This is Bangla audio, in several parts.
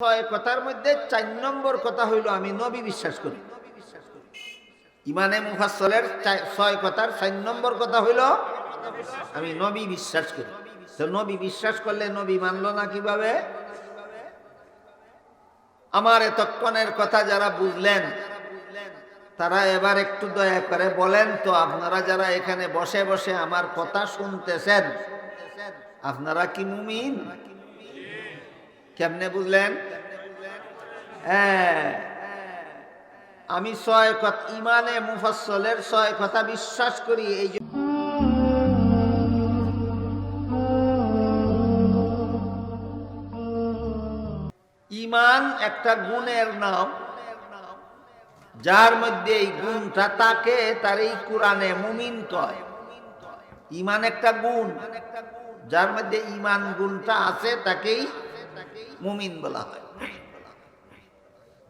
ছয় কথার মধ্যে চার নম্বর কথা হইল আমি নবী বিশ্বাস করি। ইমানে মুফাসলের ছয় কথার চার নম্বর কথা হইল আমি নবী বিশ্বাস করি। তো নবী বিশ্বাস করলে নবী মানলো না কীভাবে? আমার এতক্ষণের কথা যারা বুঝলেন, তারা এবার একটু দয়া করে বলেন তো, আপনারা যারা এখানে বসে বসে আমার কথা শুনতেছেন, আপনারা কি মুমিন? কেমনে বুঝলেন? হ্যাঁ। আমি ছয় কথা, ইমানে মুফাসলের ছয় কথা বিশ্বাস করি, এই ইমান একটা গুণের নাম। যার মধ্যে এই গুণটা তাকে তার এই কোরআনে মুমিন কয়। ইমান একটা গুণ। যার মধ্যে ইমান গুণটা আছে, তাকেই মুমিন বলা হয়।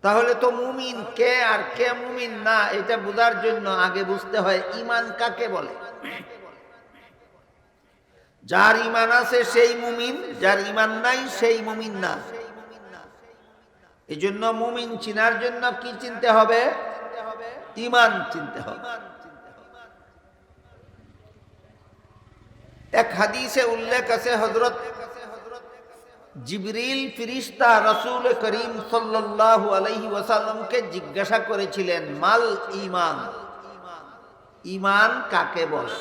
তাহলে তো মুমিন কে আর কে মুমিন না, এটা বোঝার জন্য আগে বুঝতে হয় ইমান কাকে বলে। যার ইমান আছে সেই মুমিন, যার ইমান নাই সেই মুমিন না। এই জন্য মুমিন চিনার জন্য কি চিনতে হবে? ইমান চিনতে হবে। এক হাদিসে উল্লেখ আছে হজরত জিবরিল ফিরিস্তা রসুল করিম সাল্লাল্লাহু আলাইহি ওয়াসাল্লামকে জিজ্ঞাসা করেছিলেন, মাল ইমান ইমান কাকে বলে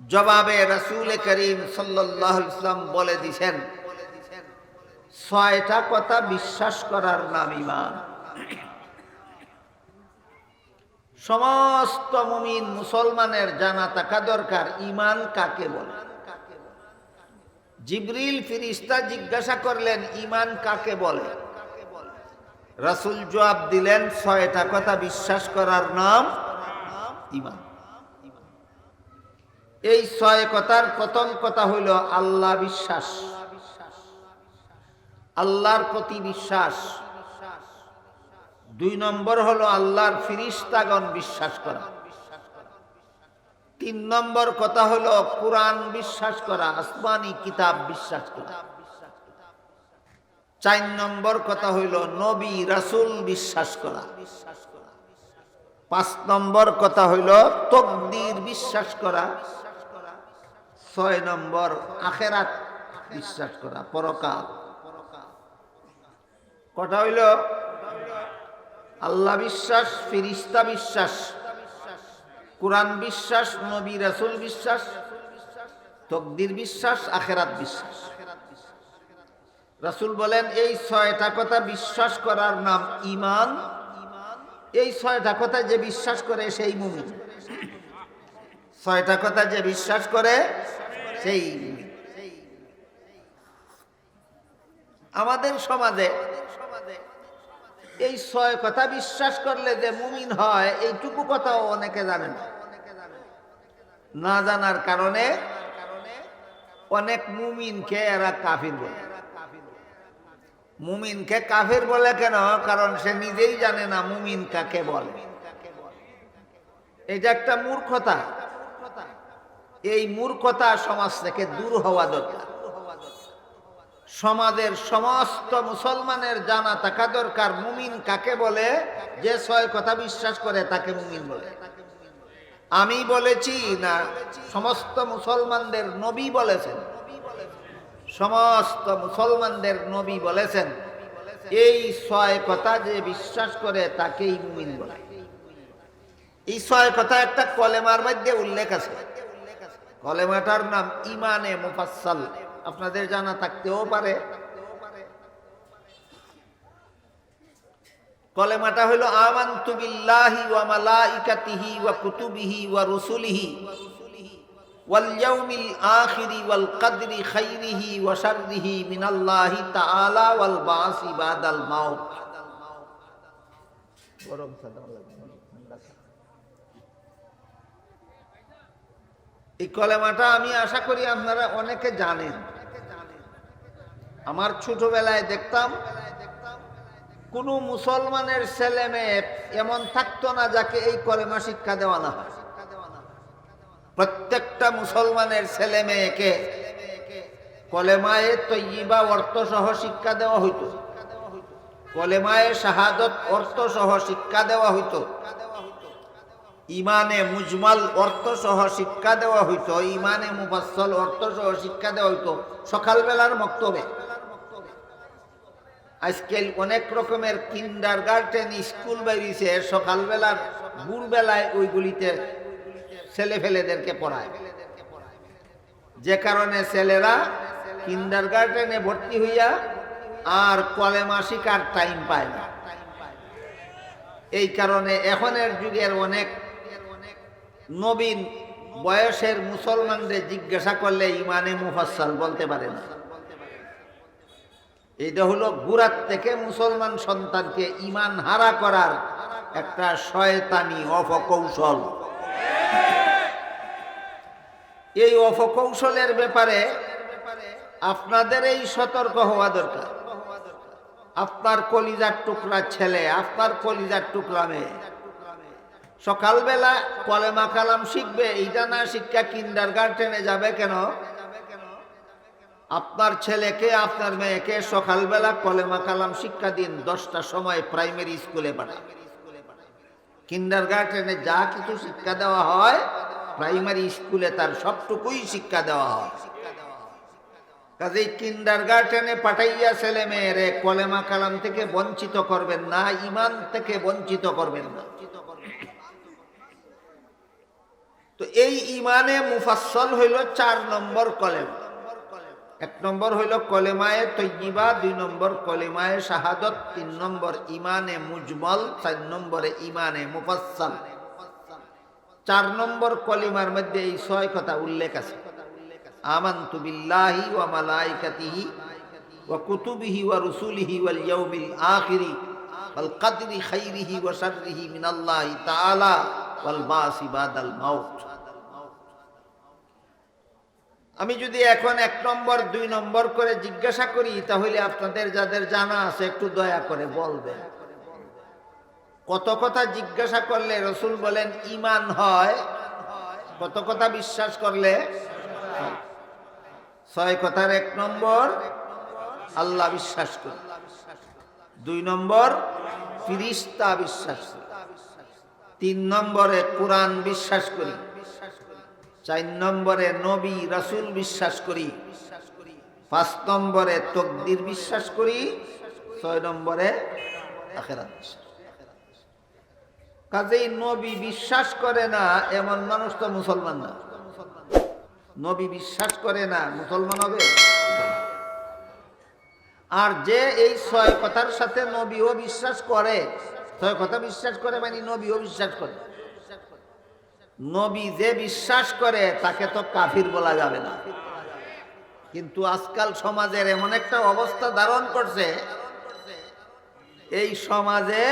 জবাবে রসুল করিম ওয়াসাল্লাম বলে দিছেন, ছয়টা কথা বিশ্বাস করার নাম ইমান সমস্ত মুমিন মুসলমানের জানা থাকা দরকার ইমান কাকে বলে? জিবরিল ফিরিস্তা জিজ্ঞাসা করলেন ইমান কাকে বলে? রাসুল জবাব দিলেন, ছয়টা কথা বিশ্বাস করার নাম ইমান এই ছয় কথার প্রথম কথা হইল আল্লাহ বিশ্বাস। আল্লাহর প্রতি বিশ্বাস। দুই নম্বর হলো আল্লাহর ফিরিস্তাগণ বিশ্বাস করা। তিন নম্বর কথা হলো কোরআন বিশ্বাস করা, আসমানি কিতাব বিশ্বাস করা। চার নম্বর কথা হইল নবী রাসুল বিশ্বাস করা। পাঁচ নম্বর কথা হইল তকদির বিশ্বাস করা। ছয় নম্বর আখেরাত বিশ্বাস করা, পরকাল। কটা হইল? আল্লাহ বিশ্বাস, ফিরিস্তা বিশ্বাস। কোরআন বিশ্বাস, নবী রাসুল বিশ্বাস, তকদির বিশ্বাস, আখেরাত বিশ্বাস। রাসুল বলেন, এই ছয়টা কথা বিশ্বাস করার নাম ইমান এই ছয়টা কথা যে বিশ্বাস করে সেই মুমিন। ছয়টা কথা যে বিশ্বাস করে সেই। আমাদের সমাজে এই ছয় কথা বিশ্বাস করলে যে মুমিন হয়, এইটুকু কথাও অনেকে জানে না। না জানার কারণে অনেক মুমিনকে এরা কাফির বলে। মুমিনকে কাফির বলে কেন? কারণ সে নিজেই জানে না মুমিন কাকে বলে। এটা একটা মূর্খতা। এই মূর্খতা সমাজ থেকে দূর হওয়া দরকার। সমাজের সমস্ত মুসলমানের জানা থাকা দরকার। মুমিন কাকে বলে? যে ছয় কথা বিশ্বাস করে তাকে মুমিন বলে। আমি বলেছি না, সমস্ত মুসলমানদের নবী বলেছেন। সমস্ত মুসলমানদের নবী বলেছেন। এই ছয় কথা যে বিশ্বাস করে তাকেই মুমিন বলে। এই ছয় কথা একটা কলেমার মধ্যে উল্লেখ আছে। কলেমাটার নাম ইমানে মুফাসসাল। আপনাদের জানা থাকতেও পারে। কলেমাটা হলো, আমান্তু বিল্লাহি ওয়া মালাইকাতিহি ওয়া কুতুবিহি ওয়া রুসুলিহি ওয়াল আখিরি ওয়াল কদরি খাইরিহি ওয়া শাররিহি মিনাল্লাহি তাআলা ওয়াল বাসি বাদাল মাউত। গরম সাদা এই কলেমাটা আমি আশা করি আপনারা অনেকে জানেন। আমার ছোটবেলায় দেখতাম, কোনো মুসলমানের ছেলে মেয়ে এমন থাকতো না যাকে এই কলেমা শিক্ষা দেওয়া না হয়। প্রত্যেকটা মুসলমানের ছেলে মেয়েকে কলেমায়ে তৈবা অর্থ সহ শিক্ষা দেওয়া হইত। কলেমায়ে শাহাদত অর্থ সহ শিক্ষা দেওয়া হইত। ইমানে মুজমাল অর্থ সহ শিক্ষা দেওয়া হইত। ইমানে মুফাসল অর্থ সহ শিক্ষা দেওয়া হইত। সকালবেলার মক্তবে। আজকাল অনেক রকমের কিন্ডার গার্ডেন স্কুল বেরিয়েছে। সকালবেলার, ভোরবেলায় ওইগুলিতে ছেলে ফেলেদেরকে পড়ায়। যে কারণে ছেলেরা কিন্ডার গার্ডেনে ভর্তি হইয়া আর কলেমা শিকার টাইম পায় না। এই কারণে এখনের যুগের অনেক নবীন বয়সের মুসলমানদের জিজ্ঞাসা করলে ইমানে মুফাসাল বলতে পারে না। এটা হলো গুরাত থেকে মুসলমান সন্তানকে ইমান হারা করার একটা শয়তানি অপকৌশল। এই অপকৌশলের ব্যাপারে আপনাদের এই সতর্ক হওয়া দরকার। আপনার কলিজার টুকরা ছেলে, আপনার কলিজার টুকরা মেয়ে। সকালবেলা কলেমা কালাম শিখবে, এইটা না শিক্ষা কিন্ডার গার্ডেনে যাবে কেন? আপনার ছেলেকে আপনার মেয়েকে সকালবেলা কলেমা কালাম শিক্ষা দিন, দশটার সময় প্রাইমারি স্কুলে পাঠান। কিন্ডার গার্ডেনে যা কিছু শিক্ষা দেওয়া হয়, প্রাইমারি স্কুলে তার সবটুকুই শিক্ষা দেওয়া হয়। কাজেই কিন্ডার গার্ডেনে পাঠাইয়া ছেলে মেয়েরে কলেমা কালাম থেকে বঞ্চিত করবেন না, ইমান থেকে বঞ্চিত করবেন না। তো এই ইমানে মুফাসল হইল চার নম্বর কলেমা। এক নম্বর হইল কলেমায়ে তৈজিবা দুই নম্বর কলেমায়ে শাহাদত, তিন নম্বর ইমানে মুজমল, চার নম্বরে ইমানে মুফাসসাল। চার নম্বর কলিমার মধ্যে এই ছয় কথা উল্লেখ আছে। আমান্তু বিল্লাহি ওয়া মালাইকাতিহি ওয়া কুতুবিহি ওয়া রুসুলিহি ওয়াল ইয়াউমিল আখিরি ওয়াল কদরি খাইরিহি ওয়া শাররিহি মিনাল্লাহি তাআলা ওয়াল বাসি বাদাল মাউত। আমি যদি এখন এক নম্বর, দুই নম্বর করে জিজ্ঞাসা করি, তাহলে আপনাদের যাদের জানা আছে, একটু দয়া করে বলবেন। কত কথা জিজ্ঞাসা করলে রসুল বলেন, ইমান হয়। কত কথা বিশ্বাস করলে? ছয় কথার এক নম্বর, আল্লাহ বিশ্বাস করি। দুই নম্বর ফিরিস্তা বিশ্বাস তিন নম্বরে কোরআন বিশ্বাস করি। চার নম্বরে নবী রাসুল বিশ্বাস করি, পাঁচ নম্বরে তকদির বিশ্বাস করি, ছয় নম্বরে কাজেই নবী বিশ্বাস করে না এমন মানুষ তো মুসলমান না। নবী বিশ্বাস করে না মুসলমান হবে? আর যে এই ছয় কথার সাথে নবীও বিশ্বাস করে, ছয় কথা বিশ্বাস করে মানে নবীও বিশ্বাস করে। নবী যে বিশ্বাস করে, তাকে তো কাফির বলা যাবে না। কিন্তু আজকাল সমাজের এমন একটা অবস্থা ধারণ করছে, এই সমাজে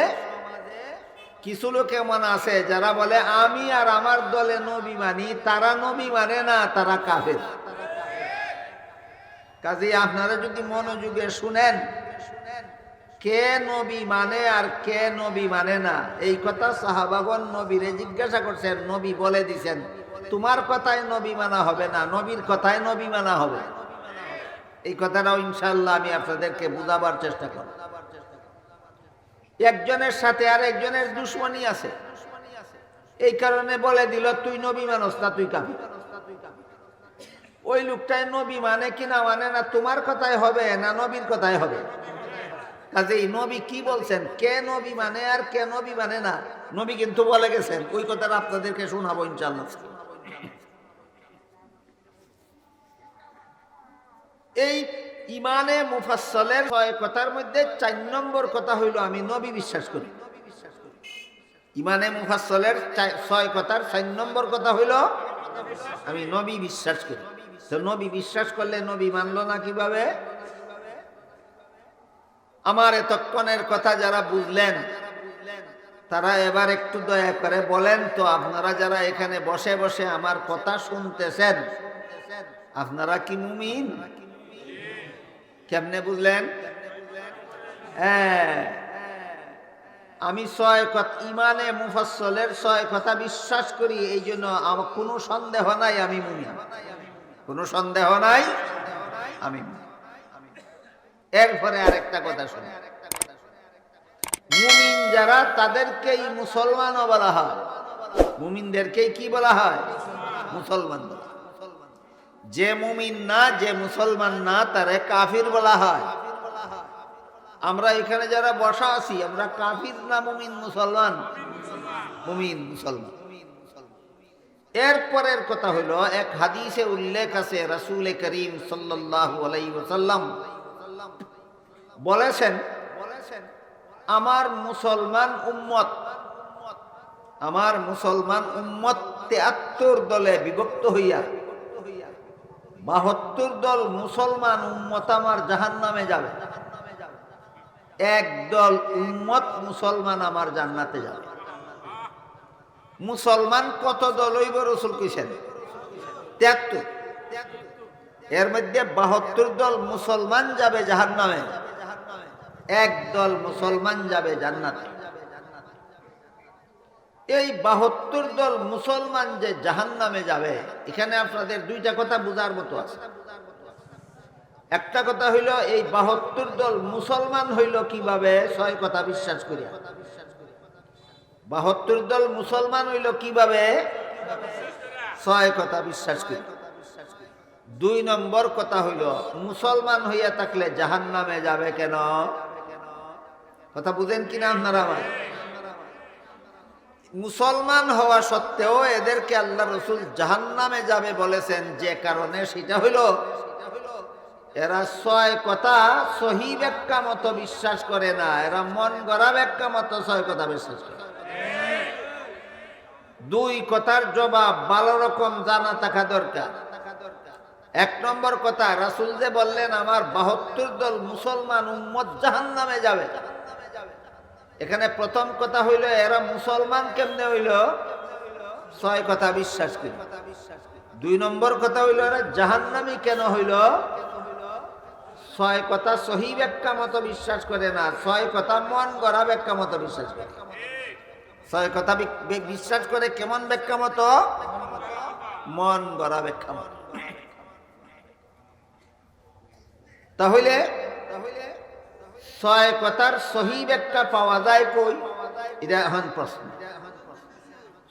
কিছু লোক এমন আছে, যারা বলে, আমি আর আমার দলে নবী মানি, তারা নবী মানে না, তারা কাফের। কাজে আপনারা যদি মনোযোগে শুনেন কে নবী মানে আর কে নবী মানে না? এই কথা সাহাবাগন নবীরে জিজ্ঞাসা করছেন, নবী বলে দিছেন, তোমার কথায় নবী মানা হবে না, নবীর কথায় নবী মানা হবে। এই কথাটাও ইনশাল্লাহ আমি আপনাদেরকে বুঝাবার চেষ্টা করব। একজনের সাথে আর একজনের দুশ্মনী আছে। এই কারণে বলে দিল, তুই নবী মানুষ না, তুই কাবি ওই লোকটাই নবী মানে কি না মানে না, তোমার কথায় হবে না, নবীর কথায় হবে। কাজে নবী কি বলছেন? কে নবী মানে আর কে নবী মানে না? নবী কিন্তু বলে গেছেন, ওই কথাটা আপনাদেরকে শোনাবো ইনশাল্লাহ এই ইমানে মুফাসলের ছয় কথার মধ্যে চার নম্বর কথা হইল, আমি নবী বিশ্বাস করি। ইমানে মুফাসলের ছয় কথার চার নম্বর কথা হইল, আমি নবী বিশ্বাস করি। তো নবী বিশ্বাস করলে নবী মানলো না কীভাবে? আমার এতক্ষণের কথা যারা বুঝলেন, তারা এবার একটু দয়া করে বলেন তো, আপনারা যারা এখানে বসে বসে আমার কথা শুনতেছেন, আপনারা কি মুমিন? কেমনে বুঝলেন? হ্যাঁ। আমি ছয় কথা, ইমানে মুফাসলের ছয় কথা বিশ্বাস করি, এই জন্য আমার কোনো সন্দেহ নাই আমি মুমিন। কোনো সন্দেহ নাই আমিন এরপরে আরেকটা কথা শুনি। মুমিন যারা, তাদেরকেই মুসলমানও বলা হয়। মুমিনদেরকেই কি বলা হয়? মুসলমান বলা যে মুমিন না, যে মুসলমান না, তারে কাফির বলা হয়। আমরা এখানে যারা বসা আছি, আমরা কাফির না মুমিন, মুসলমান? মুমিন, মুসলমান। এরপরের কথা হলো, এক হাদিসে উল্লেখ আছে, রাসূল করিম সাল্লাল্লাহু আলাইহি ওয়াসাল্লাম বলেছেন, আমার মুসলমান উম্মত, আমার মুসলমান উম্মত তেয়াত্তর দলে বিভক্ত হইয়া, বাহাত্তর দল মুসলমান উম্মত আমার জাহান নামে যাবে। এক দল উম্মত মুসলমান আমার জান্নাতে যাবে। মুসলমান কত দল হইব রসুল কইছেন? তেয়াত্তর। এর মধ্যে বাহাত্তর দল মুসলমান যাবে জাহান নামে এক দল মুসলমান যাবে জান্নাতে। এই বাহাত্তর দল মুসলমান যে জাহান নামে যাবে, এখানে আপনাদের দুইটা কথা বোঝার মতো আছে। একটা কথা হইল, এই বাহাত্তর দল মুসলমান হইল কীভাবে? ছয় কথা বিশ্বাস করিয়া। বাহাত্তর দল মুসলমান হইল কীভাবে? ছয় কথা বিশ্বাস করি দুই নম্বর কথা হইল, মুসলমান হইয়া থাকলে জাহান নামে যাবে কেন? কথা বুঝেন কিনা আপনারা মুসলমান হওয়া সত্ত্বেও এদেরকে আল্লাহ রসুল জাহান নামে যাবে বলেছেন, যে কারণে সেটা হইল, এরা ছয় কথা সহি ব্যাখ্যা মতো বিশ্বাস করে না, এরা মন গড়া ব্যাখ্যা মতো ছয় কথা বিশ্বাস করে। দুই কথার জবাব ভালো রকম জানা থাকা দরকার। এক নম্বর কথা, রাসুল যে বললেন, আমার বাহাত্তর দল মুসলমান উম্মত জাহান নামে যাবে। এখানে প্রথম কথা হইল, এরা মুসলমান কেমনে হইল? ছয় কথা বিশ্বাস করি। দুই নম্বর কথা হইল, এরা জাহান্নামি কেন হইল? ছয় কথা সহি ব্যাখ্যা মতো বিশ্বাস করে না। ছয় কথা মন গড়া ব্যাখ্যা মতো বিশ্বাস করে। ছয় কথা বিশ্বাস করে কেমন ব্যাখ্যা মতো? মন গড়া ব্যাখ্যা মতো। তাহলে তাহলে ছয় কথার সহি ব্যাখ্যা পাওয়া যায় কই? এটা এখন প্রশ্ন।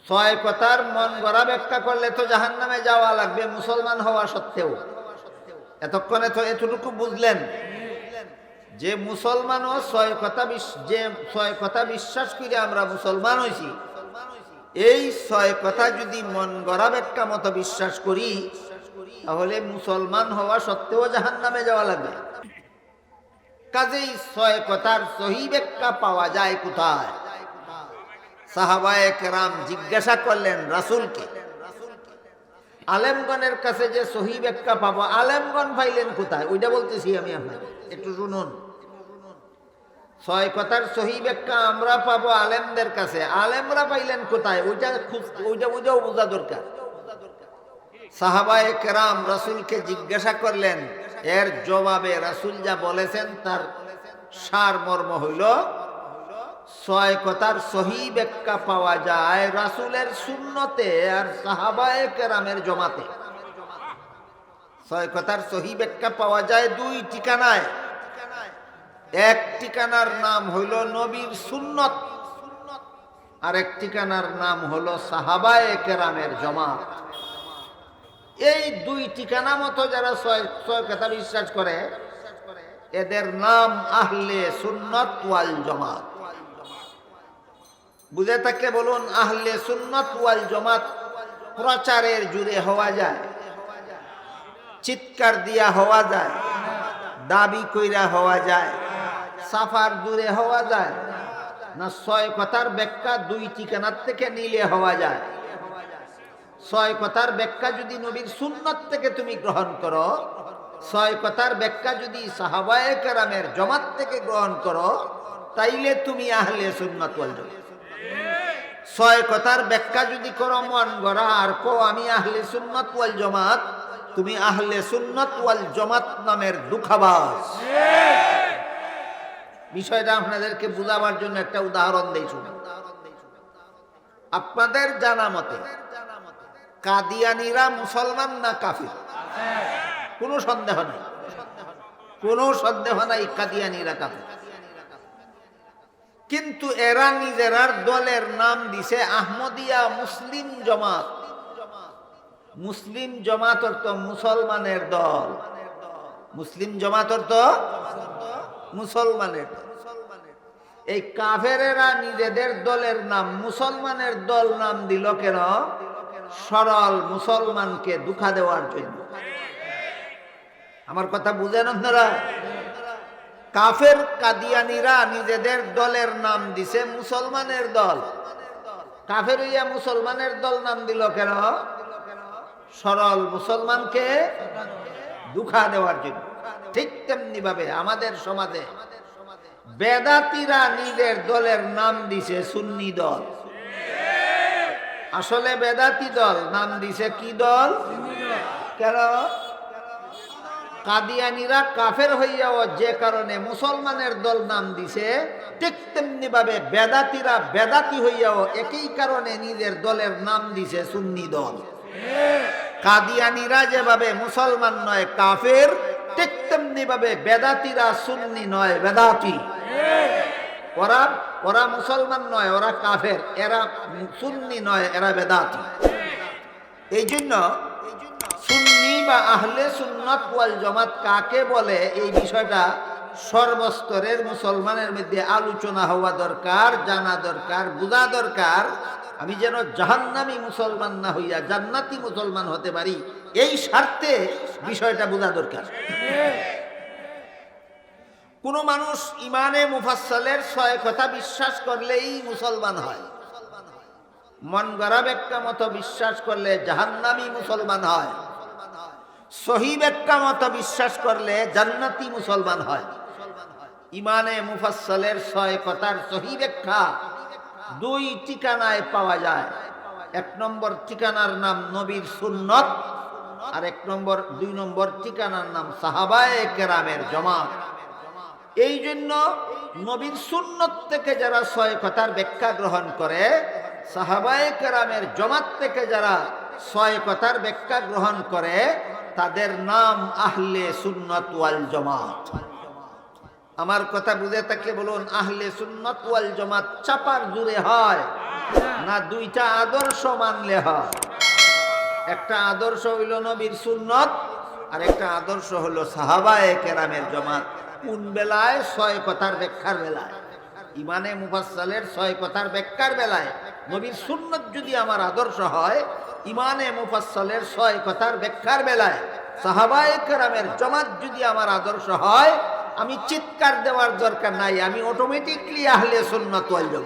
ছয় কথার মন গড়া ব্যাখ্যা করলে তো জাহান নামে যাওয়া লাগবে, মুসলমান হওয়া সত্ত্বেও। এতক্ষণে তো এতটুকু বুঝলেন। যে মুসলমানও ছয় কথা যে ছয় কথা বিশ্বাস করে আমরা মুসলমান হয়েছি এই ছয় কথা যদি মন গড়া ব্যাখ্যা মতো বিশ্বাস করি, তাহলে মুসলমান হওয়া সত্ত্বেও জাহান নামে যাওয়া লাগবে। কাজেই ছয় কথার সহি ব্যাখ্যা পাওয়া যায় কোথায়? সাহাবায়ে কেরাম জিজ্ঞাসা করলেন রাসূলকে, আলেমগণের কাছে যে সহি ব্যাখ্যা পাবো, আলেমগণ পাইলেন কোথায়? ওইটা বলতেছি আমি আপনাকে, একটু শুনুন। ছয় কথার সহি ব্যাখ্যা আমরা পাবো আলেমদের কাছে, আলেমরা পাইলেন কোথায়? ওইটা ওইটা ওইটাও বোঝা দরকার। সাহাবায়ে কেরাম রাসূলকে জিজ্ঞাসা করলেন এর জবাবে রাসূল যা বলেছেন, তার সার মর্ম হইল, ছয় কথার সহি ব্যাখ্যা পাওয়া যায় রাসূলের শূন্যতে আর সাহাবায়ে কেরামের জমাতে। ছয় কথার সহি ব্যাখ্যা পাওয়া যায় দুই ঠিকানায়। এক ঠিকানার নাম হইল নবীর সুন্নত আর এক ঠিকানার নাম হলো সাহাবায়ে কেরামের জমাত। এই দুই ঠিকানা মতো যারা বিশ্বাস করে, এদের নাম আহলে সুন্নত ওয়াল জমাত। বুঝে থাকলে বলুন, আহলে সুন্নত ওয়াল জমাত প্রচারের জুড়ে হওয়া যায়, চিৎকার দিয়া হওয়া যায়, দাবি কইরা হওয়া যায়, সাফার দূরে হওয়া যায়, না ছয় কথার ব্যাখ্যা দুই ঠিকানার থেকে নিলে হওয়া যায়। ছয় কথার ব্যাখ্যা যদি নবীর সুন্নত থেকে তুমি গ্রহণ করো, ছয় কথার ব্যাখ্যা যদি সাহাবায়ে কেরামের জমাত থেকে গ্রহণ করো, তাইলে তুমি আহলে সুন্নত ওয়াল ছয় কথার ব্যাখ্যা যদি করো, মন গড়া, আর কো আমি আহলে সুন্নত ওয়াল জমাত, তুমি আহলে সুন্নত ওয়াল জমাত নামের দুঃখাবাস বিষয়টা আপনাদেরকে বুঝাবার জন্য একটা উদাহরণ শুনুন। আপনাদের জানা মতে কাদিয়ানিরা মুসলমান না কাফির? কোনো সন্দেহ নেই। কোনো সন্দেহ নাই কাদিয়ানিরা কাফের। কিন্তু এরা নিজেরার দলের নাম দিছে আহমদিয়া মুসলিম জমাত। মুসলিম জমাত অর্থ মুসলমানের দল। মুসলিম জমাত অর্থ মুসলমানের। এই কাফেরেরা নিজেদের দলের নাম, মুসলমানের দল নাম দিল কেন? সরল মুসলমানকে দুঃখা দেওয়ার জন্য। আমার কথা বুঝেন আপনারা? কাফের কাদিয়ানিরা নিজেদের দলের নাম দিছে মুসলমানের দল। কাফের হইয়া মুসলমানের দল নাম দিল কেন? সরল মুসলমানকে দুঃখা দেওয়ার জন্য। ঠিক তেমনি ভাবে আমাদের সমাজে বেদাতিরা নিজের দলের নাম দিছে সুন্নি দল। আসলে বেদাতি দল, নাম দিছে কি দল? কেন? কাদিয়ানিরা কাফের হইয়াও যে কারণে মুসলমানের দল নাম দিছে, ঠিক তেমনি ভাবে বেদাতিরা বেদাতি হইয়াও একই কারণে নিজের দলের নাম দিছে সুন্নি দল। কাদিয়ানিরা যেভাবে মুসলমান নয়, কাফের, ঠিক তেমনি ভাবে বেদাতিরা সুন্নি নয়, বেদাতি। ওরা ওরা মুসলমান নয়, ওরা কাফের। এরা সুন্নি নয়, এরা বেদাতি এই জন্য সুন্নি বা আহলে সুন্নত ওয়াল জামাত কাকে বলে? এই বিষয়টা সর্বস্তরের মুসলমানের মধ্যে আলোচনা হওয়া দরকার, জানা দরকার, বোঝা দরকার। আমি যেন জাহান্নামী মুসলমান না হইয়া জান্নাতি মুসলমান হতে পারি, এই স্বার্থে বিষয়টা বোঝা দরকার। কোনো মানুষ ইমানে মুফাসসালের ছয় কথা বিশ্বাস করলেই মুসলমান হয়। মন গড়া ব্যাখ্যা মতো বিশ্বাস করলে জাহান্নামী মুসলমান হয়। সহি ব্যাখ্যা মতো বিশ্বাস করলে জান্নাতি মুসলমান হয়। ইমানে মুফাসসালের ছয় কথার সহি ব্যাখ্যা দুই ঠিকানায় পাওয়া যায়। এক নম্বর ঠিকানার নাম নবীর সুন্নত, আর এক নম্বর, দুই নম্বর ঠিকানার নাম সাহাবায়ে কেরামের জমাত। এই জন্য নবীর সুন্নত থেকে যারা ছয় কথার ব্যাখ্যা গ্রহণ করে, সাহাবায়ে কেরামের জমাত থেকে যারা ছয় কথার ব্যাখ্যা গ্রহণ করে, তাদের নাম আহলে সুন্নত ওয়াল জমাত। আমার কথা বুঝে থাকলে বলুন, আহলে সুন্নত ওয়াল জমাত চাপার জুড়ে হয় না দুইটা আদর্শ মানলে হয়? একটা আদর্শ হইল নবীর সুন্নত আর একটা আদর্শ হলো সাহাবায়ে কেরামের জমাত। কোন বেলায়? ছয় কথার ব্যাখ্যার বেলায়। ইমানে মুফাসালের ছয় কথার ব্যাখ্যার বেলায়। নবীর সুন্নত যদি আমার আদর্শ হয়, ইমানে মুফাসালের ছয় কথার ব্যাখ্যার বেলায়। সাহাবায়ে জমাত যদি আমার আদর্শ হয়, আমি চিৎকার দেওয়ার দরকার নাই, আমি অটোমেটিকলি আহলে সুন্নত জমাত।